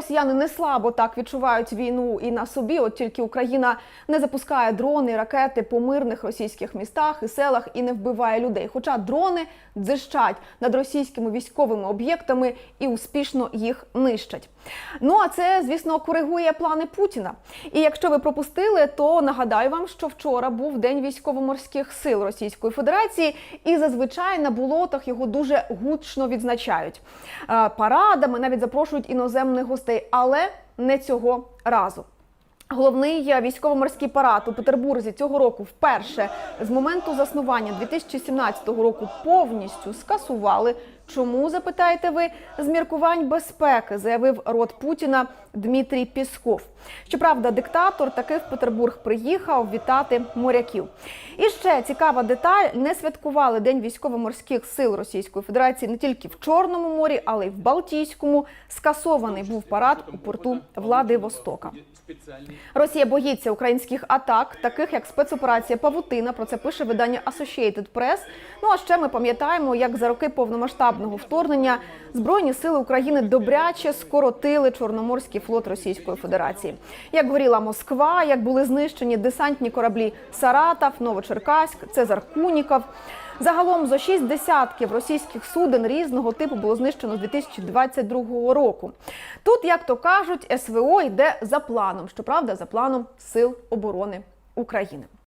росіяни не слабо так відчувають війну і на собі, от тільки Україна не запускає дрони, ракети по мирних російських містах і селах і не вбиває людей. Хоча дрони дзищать над російськими військовими об'єктами і успішно їх нищать. Ну а це, звісно, коригує плани Путіна. І якщо ви пропустили, то нагадаю вам, що вчора був день військово-морських сил Російської Федерації, і зазвичай на болотах його дуже гучно відзначають Е, парадами, навіть запрошують іноземних гостей, але не цього разу. Головний військово-морський парад у Петербурзі цього року вперше з моменту заснування 2017 року повністю скасували. Чому запитаєте ви з міркувань безпеки? Заявив рот Путіна Дмитрій Пісков. Щоправда, диктатор таки в Петербург приїхав вітати моряків. І ще цікава деталь: не святкували День військово-морських сил Російської Федерації не тільки в Чорному морі, але й в Балтійському. Скасований був парад у порту Владивостока. Росія боїться українських атак, таких як спецоперація Павутина. Про це пише видання Associated Press. Ну а ще ми пам'ятаємо, як за роки повномасштабного вторгнення збройні сили України добряче скоротили Чорноморський флот Російської Федерації. Як горіла Москва, як були знищені десантні кораблі Саратов, Новочеркаськ, Цезар Куніков. Загалом зо шість десятків російських суден різного типу було знищено з 2022 року. Тут, як то кажуть, СВО йде за планом. Щоправда, за планом Сил оборони України.